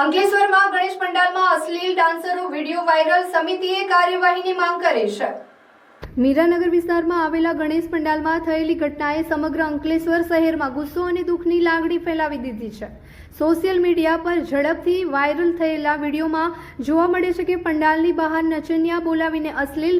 અંકલેશ્વરમાં ગણેશ પંડાલમાં અશ્લીલ ડાન્સરો વીડિયો વાયરલ, સમિતિએ કાર્યવાહીની માંગ કરી છે. મીરાનગર વિસ્તારમાં આવેલા ગણેશ પંડાલમાં થયેલી ઘટનાએ સમગ્ર અંકલેશ્વર શહેરમાં ગુસ્સો અને દુઃખની લાગણી ફેલાવી દીધી છે. સોશિયલ મીડિયા પર ઝડપથી વાયરલ થયેલા વિડીયોમાં જોવા મળે છે કે પંડાલની બહાર નચનિયા બોલાવીને અશ્લીલ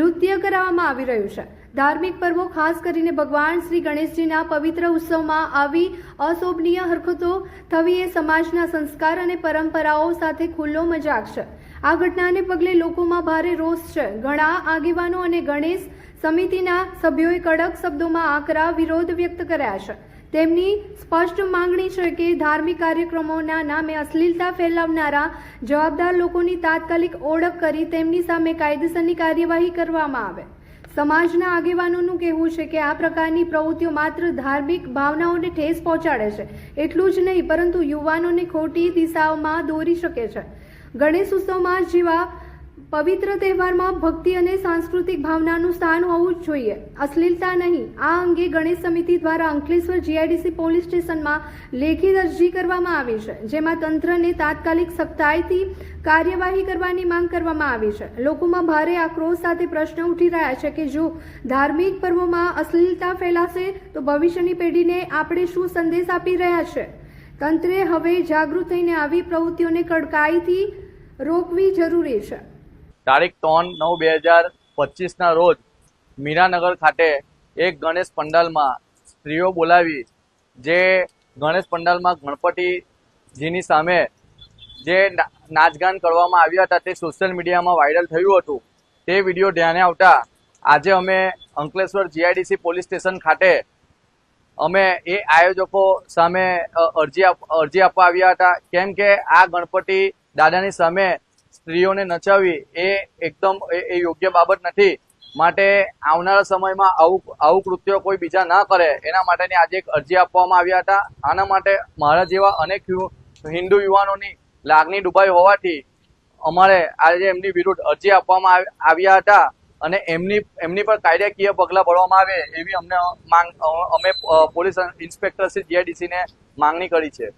નૃત્ય કરાવવામાં આવી રહ્યું છે. ધાર્મિક પર્વો ખાસ કરીને ભગવાન શ્રી ગણેશજીના પવિત્ર ઉત્સવમાં આવી અશોભનીય હરકતો થવી એ સમાજના સંસ્કાર અને પરંપરાઓ સાથે ખુલ્લો મજાક છે. આ ઘટનાને પગલે લોકોમાં ભારે રોષ છે. ઘણા આગેવાનો અને ગણેશ સમિતિના સભ્યોએ કડક શબ્દોમાં આકરા વિરોધ વ્યક્ત કર્યા છે. તેમની સ્પષ્ટ માંગણી છે કે ધાર્મિક કાર્યક્રમોના નામે અશ્લીલતા ફેલાવનારા જવાબદાર લોકોની તાત્કાલિક ઓળખ કરી તેમની સામે કાયદેસરની કાર્યવાહી કરવામાં આવે. સમાજના આગેવાનોનું કહેવું છે કે આ પ્રકારની પ્રવૃત્તિઓ માત્ર ધાર્મિક ભાવનાઓને ઠેસ પહોંચાડે છે. એટલું જ નહીં, પરંતુ યુવાનોને ખોટી દિશાઓમાં દોરી શકે છે. ગણેશ ઉત્સવમાં જેવા પવિત્ર તહેવારમાં ભક્તિ અને સાંસ્કૃતિક ભાવનાનું સ્થાન હોવું જ જોઈએ. અશ્લીલતા નહીં. આ અંગે ગણેશ સમિતિ દ્વારા અંકલેશ્વર જીઆઈડીસી પોલીસ સ્ટેશનમાં લેખિત અરજી કરવામાં આવી છે, જેમાં તંત્રને તાત્કાલિક સખ્તાઈથી કાર્યવાહી કરવાની માંગ કરવામાં આવી છે. લોકોમાં ભારે આક્રોશ સાથે પ્રશ્ન ઉઠી રહ્યા છે કે જો ધાર્મિક પર્વોમાં અશ્લીલતા ફેલાશે, તો ભવિષ્યની પેઢીને આપણે શું સંદેશ આપી રહ્યા છે? તંત્રે હવે જાગૃત થઈને આવી પ્રવૃત્તિઓને કડકાઈથી રોકવી જરૂરી છે. તારીખ ત્રણ નવ બે હજાર પચીસના રોજ મીરાનગર ખાતે એક ગણેશ પંડાલમાં સ્ત્રીઓ બોલાવી, જે ગણેશ પંડાલમાં ગણપતિજીની સામે જે નાચગાન કરવામાં આવ્યા હતા, તે સોશિયલ મીડિયામાં વાયરલ થયું હતું. તે વીડિયો ધ્યાને આવતા આજે અમે અંકલેશ્વર જીઆઈડીસી પોલીસ સ્ટેશન ખાતે અમે એ આયોજકો સામે અરજી અરજી આપવા આવ્યા હતા. કેમ કે આ ગણપતિ દાદાની સામે સ્ત્રીઓને નચાવી એ એકદમ, એ યોગ્ય બાબત નથી. માટે આવનારા સમયમાં આવું આવું કૃત્યો કોઈ બીજા ના કરે, એના માટેની આજે એક અરજી આપવામાં આવ્યા હતા. આના માટે મારા જેવા અનેક હિન્દુ યુવાનોની લાગણી ડૂબાઈ હોવાથી અમારે આજે એમની વિરુદ્ધ અરજી આપવામાં આવ- આવ્યા હતા અને એમની એમની પર કાયદાકીય પગલાં ભરવામાં આવે એવી અમને માંગ અમે પોલીસ ઇન્સ્પેક્ટર શ્રી જીઆઈડીસી માંગણી કરી છે.